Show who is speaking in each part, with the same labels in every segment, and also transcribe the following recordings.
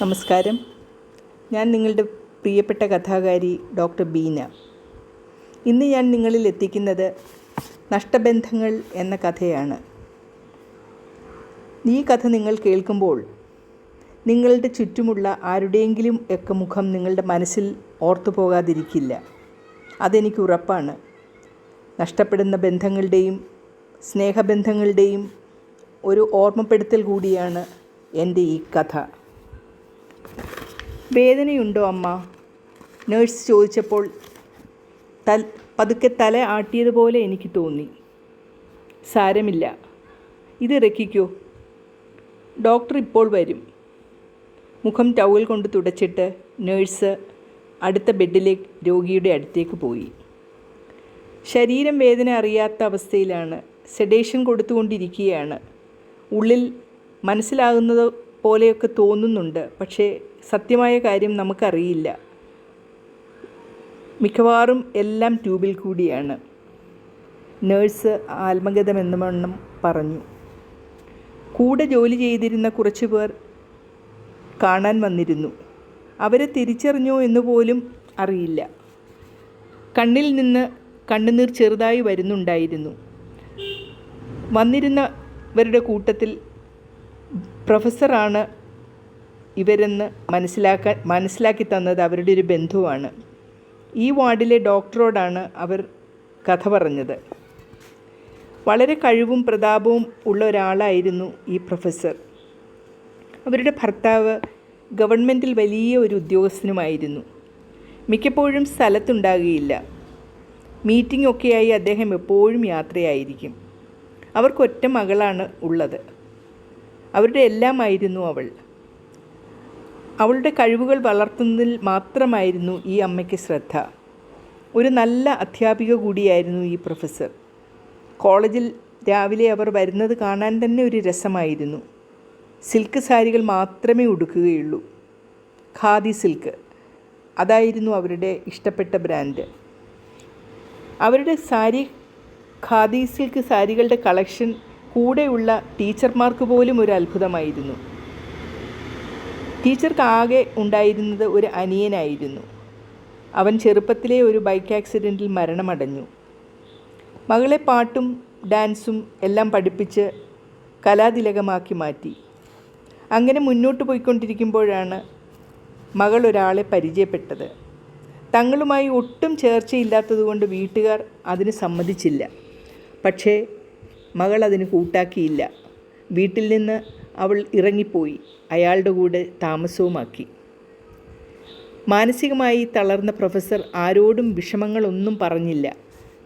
Speaker 1: നമസ്കാരം. ഞാൻ നിങ്ങളുടെ പ്രിയപ്പെട്ട കഥാകാരി ഡോക്ടർ ബീന. ഇന്ന് ഞാൻ നിങ്ങളിൽ എത്തിക്കുന്നത് നഷ്ടബന്ധങ്ങൾ എന്ന കഥയാണ്. ഈ കഥ നിങ്ങൾ കേൾക്കുമ്പോൾ നിങ്ങളുടെ ചുറ്റുമുള്ള ആരുടെയെങ്കിലും ഒക്കെ മുഖം നിങ്ങളുടെ മനസ്സിൽ ഓർത്തു പോകാതിരിക്കില്ല. അതെനിക്ക് ഉറപ്പാണ്. നഷ്ടപ്പെടുന്ന ബന്ധങ്ങളുടെയും സ്നേഹബന്ധങ്ങളുടെയും ഒരു ഓർമ്മപ്പെടുത്തൽ കൂടിയാണ് എന്റെ ഈ കഥ. വേദനയുണ്ടോ അമ്മ? നേഴ്സ് ചോദിച്ചപ്പോൾ തൽ പതുക്കെ തല ആട്ടിയതുപോലെ എനിക്ക് തോന്നി. സാരമില്ല. ഇത് ഇറക്കിക്കോ. ഡോക്ടർ ഇപ്പോൾ വരും. മുഖം ടവൽ കൊണ്ട് തുടച്ചിട്ട് നേഴ്സ് അടുത്ത ബെഡിലേക്ക് രോഗിയുടെ അടുത്തേക്ക് പോയി. ശരീരം വേദന അറിയാത്ത അവസ്ഥയിലാണ്. സെഡേഷൻ കൊടുത്തുകൊണ്ടിരിക്കുകയാണ്. ഉള്ളിൽ മനസ്സിലാകുന്നത് പോലെയൊക്കെ തോന്നുന്നുണ്ട്. പക്ഷേ സത്യമായ കാര്യം നമുക്കറിയില്ല. മിക്കവാറും എല്ലാം ട്യൂബിൽ കൂടിയാണ്. നേഴ്സ് ആത്മഗതമെന്ന് വണ്ണം പറഞ്ഞു. കൂടെ ജോലി ചെയ്തിരുന്ന കുറച്ച് പേർ കാണാൻ വന്നിരുന്നു. അവരെ തിരിച്ചറിഞ്ഞോ എന്ന് പോലും അറിയില്ല. കണ്ണിൽ നിന്ന് കണ്ണുനീർ ചെറുതായി വരുന്നുണ്ടായിരുന്നു. വന്നിരുന്നവരുടെ കൂട്ടത്തിൽ പ്രൊഫസറാണ് ഇവരെന്ന് മനസ്സിലാക്കാൻ മനസ്സിലാക്കി തന്നത് അവരുടെ ഒരു ബന്ധുവാണ്. ഈ വാർഡിലെ ഡോക്ടറോടാണ് അവർ കഥ പറഞ്ഞത്. വളരെ കഴിവും പ്രതാപവും ഉള്ള ഒരാളായിരുന്നു ഈ പ്രൊഫസർ. അവരുടെ ഭർത്താവ് ഗവൺമെന്റിൽ വലിയ ഒരു ഉദ്യോഗസ്ഥനുമായിരുന്നു. മിക്കപ്പോഴും സ്ഥലത്തുണ്ടാകുകയില്ല മീറ്റിംഗ് ഒക്കെയായി അദ്ദേഹം എപ്പോഴും യാത്രയായിരിക്കും. അവർക്കൊറ്റ മകളാണ് ഉള്ളത്. അവരുടെ എല്ലാമായിരുന്നു അവൾ. അവളുടെ കഴിവുകൾ വളർത്തുന്നതിൽ മാത്രമായിരുന്നു ഈ അമ്മയ്ക്ക് ശ്രദ്ധ. ഒരു നല്ല അധ്യാപിക കൂടിയായിരുന്നു ഈ പ്രൊഫസർ. കോളേജിൽ രാവിലെ അവർ വരുന്നത് കാണാൻ തന്നെ ഒരു രസമായിരുന്നു. സിൽക്ക് സാരികൾ മാത്രമേ ഉടുക്കുകയുള്ളൂ. ഖാദി സിൽക്ക്. അതായിരുന്നു അവരുടെ ഇഷ്ടപ്പെട്ട ബ്രാൻഡ്. അവരുടെ സാരി ഖാദി സിൽക്ക് സാരികളുടെ കളക്ഷൻ കൂടെയുള്ള ടീച്ചർമാർക്ക് പോലും ഒരു അത്ഭുതമായിരുന്നു. ടീച്ചർക്ക് ആകെ ഉണ്ടായിരുന്നത് ഒരു അനിയനായിരുന്നു. അവൻ ചെറുപ്പത്തിലെ ഒരു ബൈക്ക് ആക്സിഡന്റിൽ മരണമടഞ്ഞു. മകളെ പാട്ടും ഡാൻസും എല്ലാം പഠിപ്പിച്ച് കലാതിലകമാക്കി മാറ്റി. അങ്ങനെ മുന്നോട്ട് പോയിക്കൊണ്ടിരിക്കുമ്പോഴാണ് മകൾ ഒരാളെ പരിചയപ്പെട്ടത്. തങ്ങളുമായി ഒട്ടും ചേർച്ചയില്ലാത്തതുകൊണ്ട് വീട്ടുകാർ അതിന് സമ്മതിച്ചില്ല. പക്ഷേ മകൾ അതിന് കൂട്ടാക്കിയില്ല. വീട്ടിൽ നിന്ന് അവൾ ഇറങ്ങിപ്പോയി. അയാളുടെ കൂടെ താമസവുമാക്കി. മാനസികമായി തളർന്ന പ്രൊഫസർ ആരോടും വിഷമങ്ങളൊന്നും പറഞ്ഞില്ല.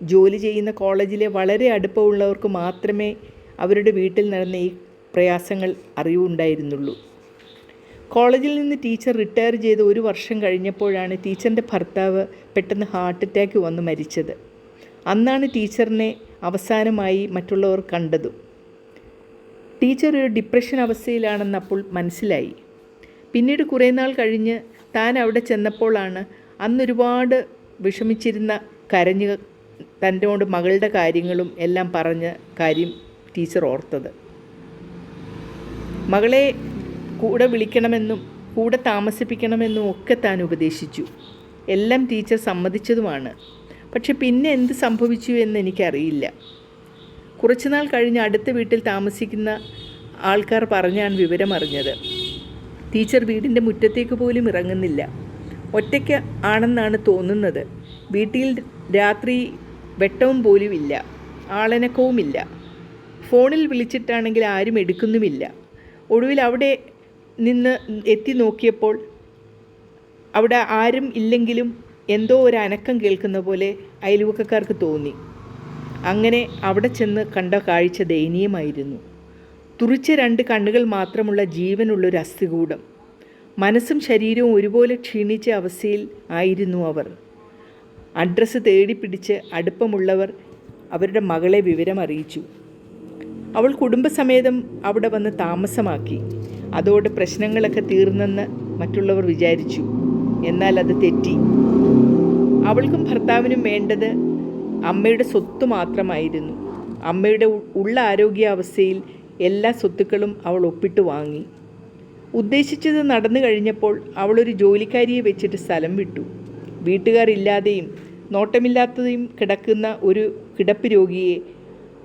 Speaker 1: ജോലി ചെയ്യുന്ന കോളേജിലെ വളരെ അടുപ്പമുള്ളവർക്ക് മാത്രമേ അവരുടെ വീട്ടിൽ നടന്ന ഈ പ്രയാസങ്ങൾ അറിവുണ്ടായിരുന്നുള്ളൂ. കോളേജിൽ നിന്ന് ടീച്ചർ റിട്ടയർ ചെയ്ത് ഒരു വർഷം കഴിഞ്ഞപ്പോഴാണ് ടീച്ചറിന്റെ ഭർത്താവ് പെട്ടെന്ന് ഹാർട്ട് അറ്റാക്ക് വന്ന് മരിച്ചത്. അന്നാണ് ടീച്ചറിനെ അവസാനമായി മറ്റുള്ളവർ കണ്ടതും. ടീച്ചർ ഒരു ഡിപ്രഷൻ അവസ്ഥയിലാണെന്ന് അപ്പോൾ മനസ്സിലായി. പിന്നീട് കുറേ നാൾ കഴിഞ്ഞ് താൻ അവിടെ ചെന്നപ്പോഴാണ് അന്നൊരുപാട് വിഷമിച്ചിരുന്ന കരഞ്ഞ് കൊണ്ട് മകളുടെ കാര്യങ്ങളും എല്ലാം പറഞ്ഞ കാര്യം ടീച്ചർ ഓർത്തത്. മകളെ കൂടെ വിളിക്കണമെന്നും കൂടെ താമസിപ്പിക്കണമെന്നും ഒക്കെ താൻ ഉപദേശിച്ചു. എല്ലാം ടീച്ചർ സമ്മതിച്ചതുമാണ്. പക്ഷെ പിന്നെ എന്ത് സംഭവിച്ചു എന്ന് എനിക്കറിയില്ല. കുറച്ചുനാൾ കഴിഞ്ഞ് അടുത്ത വീട്ടിൽ താമസിക്കുന്ന ആൾക്കാർ പറഞ്ഞാണ് വിവരമറിഞ്ഞത് ടീച്ചർ വീടിന്റെ മുറ്റത്തേക്ക് പോലും ഇറങ്ങുന്നില്ല. ഒറ്റയ്ക്ക് ആണെന്നാണ് തോന്നുന്നത്. വീട്ടിൽ രാത്രി വെട്ടവും പോലും ഇല്ല ആളനക്കവുമില്ല. ഫോണിൽ വിളിച്ചിട്ടാണെങ്കിൽ ആരും എടുക്കുന്നുമില്ല. ഒടുവിൽ അവിടെ നിന്ന് എത്തി നോക്കിയപ്പോൾ അവിടെ ആരും ഇല്ലെങ്കിലും എന്തോ ഒരു അനക്കം കേൾക്കുന്ന പോലെ അയൽവക്കക്കാർക്ക് തോന്നി. അങ്ങനെ അവിടെ ചെന്ന് കണ്ട കാഴ്ച ദയനീയമായിരുന്നു. തുറിച്ച രണ്ട് കണ്ണുകൾ മാത്രമുള്ള ജീവനുള്ളൊരു അസ്ഥികൂടം. മനസ്സും ശരീരവും ഒരുപോലെ ക്ഷീണിച്ച അവസ്ഥയിൽ ആയിരുന്നു അവർ. അഡ്രസ്സ് തേടിപ്പിടിച്ച് അടുപ്പമുള്ളവർ അവരുടെ മകളെ വിവരമറിയിച്ചു അവൾ കുടുംബസമേതം അവിടെ വന്ന് താമസമാക്കി. അതോടെ പ്രശ്നങ്ങളൊക്കെ തീർന്നെന്ന് മറ്റുള്ളവർ വിചാരിച്ചു. എന്നാൽ അത് തെറ്റി. അവൾക്കും ഭർത്താവിനും വേണ്ടത് അമ്മയുടെ സ്വത്ത് മാത്രമായിരുന്നു. അമ്മയുടെ ഉള്ള ആരോഗ്യാവസ്ഥയിൽ എല്ലാ സ്വത്തുക്കളും അവൾ ഒപ്പിട്ട് വാങ്ങി. ഉദ്ദേശിച്ചത് നടന്നു കഴിഞ്ഞപ്പോൾ അവളൊരു ജോലിക്കാരിയെ വെച്ചിട്ട് സ്ഥലം വിട്ടു. വീട്ടുകാരില്ലാതെയും നോട്ടമില്ലാത്തതും കിടക്കുന്ന ഒരു കിടപ്പ് രോഗിയെ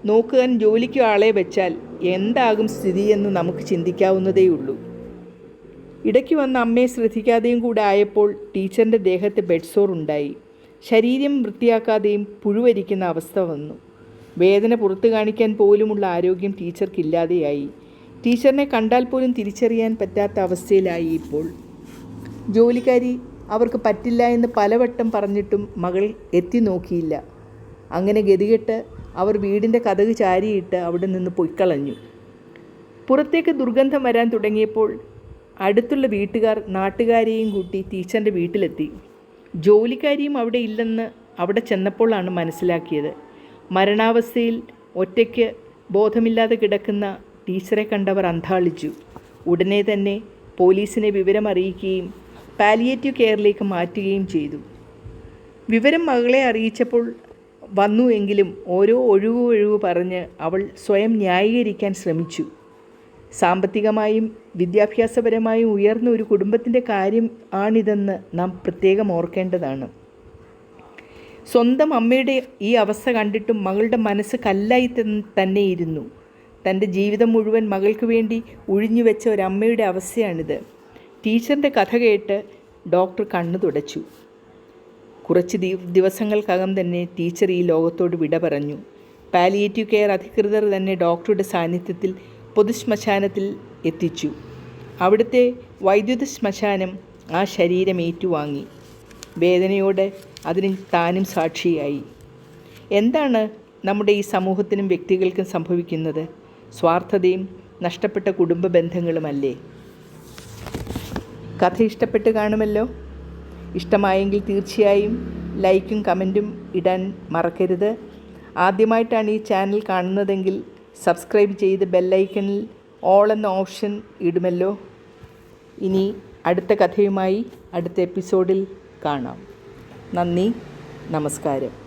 Speaker 1: നോക്കുവാൻ ജോലിക്ക് ആളെ വെച്ചാൽ എന്താകും സ്ഥിതിയെന്ന് നമുക്ക് ചിന്തിക്കാവുന്നതേയുള്ളൂ. ഇടയ്ക്ക് വന്ന അമ്മയെ ശ്രദ്ധിക്കാതെയും കൂടെ ആയപ്പോൾ ടീച്ചറിന്റെ ദേഹത്ത് ബെഡ്സോർ ഉണ്ടായി ശരീരം വൃത്തിയാക്കാതെയും പുഴുവരിക്കുന്ന അവസ്ഥ വന്നു. വേദന പുറത്തു കാണിക്കാൻ പോലുമുള്ള ആരോഗ്യം ടീച്ചർക്കില്ലാതെയായി. ടീച്ചറിനെ കണ്ടാൽ പോലും തിരിച്ചറിയാൻ പറ്റാത്ത അവസ്ഥയിലായി ഇപ്പോൾ. ജോലിക്കാരി അവർക്ക് പറ്റില്ല എന്ന് പലവട്ടം പറഞ്ഞിട്ടും മകൾ എത്തി നോക്കിയില്ല. അങ്ങനെ ഗതികെട്ട് അവർ വീടിന്റെ കഥക് ചാരിയിട്ട് അവിടെ നിന്ന് പൊയ്ക്കളഞ്ഞു. പുറത്തേക്ക് ദുർഗന്ധം വരാൻ തുടങ്ങിയപ്പോൾ അടുത്തുള്ള വീട്ടുകാർ നാട്ടുകാരെയും കൂട്ടി ടീച്ചറിന്റെ വീട്ടിലെത്തി. ജോലിക്കാരിയും അവിടെ ഇല്ലെന്ന് അവിടെ ചെന്നപ്പോഴാണ് മനസ്സിലാക്കിയത്. മരണാവസ്ഥയിൽ ഒറ്റയ്ക്ക് ബോധമില്ലാതെ കിടക്കുന്ന ടീച്ചറെ കണ്ടവർ അന്താളിച്ചു ഉടനെ തന്നെ പോലീസിനെ വിവരം അറിയിക്കുകയും പാലിയേറ്റീവ് കെയറിലേക്ക് മാറ്റുകയും ചെയ്തു. വിവരം മകളെ അറിയിച്ചപ്പോൾ വന്നു എങ്കിലും ഓരോ ഒഴിവ് ഒഴിവ് പറഞ്ഞ് അവൾ സ്വയം ന്യായീകരിക്കാൻ ശ്രമിച്ചു. സാമ്പത്തികമായും വിദ്യാഭ്യാസപരമായും ഉയർന്ന ഒരു കുടുംബത്തിന്റെ കാര്യം ആണിതെന്ന് നാം പ്രത്യേകം ഓർക്കേണ്ടതാണ്. സ്വന്തം അമ്മയുടെ ഈ അവസ്ഥ കണ്ടിട്ടും മകളുടെ മനസ്സ് കല്ലായി തന്നെയിരുന്നു. തന്റെ ജീവിതം മുഴുവൻ മകൾക്ക് വേണ്ടി ഒഴിഞ്ഞു വെച്ച ഒരമ്മയുടെ അവസ്ഥയാണിത്. ടീച്ചറിന്റെ കഥ കേട്ട് ഡോക്ടർ കണ്ണു തുടച്ചു. കുറച്ച് ദിവസങ്ങൾക്കകം തന്നെ ടീച്ചർ ഈ ലോകത്തോട് വിട പറഞ്ഞു. പാലിയേറ്റീവ് കെയർ അധികൃതർ തന്നെ ഡോക്ടറുടെ സാന്നിധ്യത്തിൽ പൊതുശ്മശാനത്തിൽ എത്തിച്ചു. അവിടുത്തെ വൈദ്യുത ശ്മശാനം ആ ശരീരം ഏറ്റുവാങ്ങി വേദനയോടെ അതിന് താനും സാക്ഷിയായി. എന്താണ് നമ്മുടെ ഈ സമൂഹത്തിനും വ്യക്തികൾക്കും സംഭവിക്കുന്നത്? സ്വാർത്ഥതയും നഷ്ടപ്പെട്ട കുടുംബ ബന്ധങ്ങളുമല്ലേ? കഥ ഇഷ്ടപ്പെട്ട് കാണുമല്ലോ? ഇഷ്ടമായെങ്കിൽ തീർച്ചയായും ലൈക്കും കമന്റും ഇടാൻ മറക്കരുത്. ആദ്യമായിട്ടാണ് ഈ ചാനൽ കാണുന്നതെങ്കിൽ സബ്സ്ക്രൈബ് ചെയ്ത് ബെല്ലൈക്കണിൽ ഓൾ എന്ന ഓപ്ഷൻ ഇടുമല്ലോ. ഇനി അടുത്ത കഥയുമായി അടുത്ത എപ്പിസോഡിൽ കാണാം. നന്ദി നമസ്കാരം.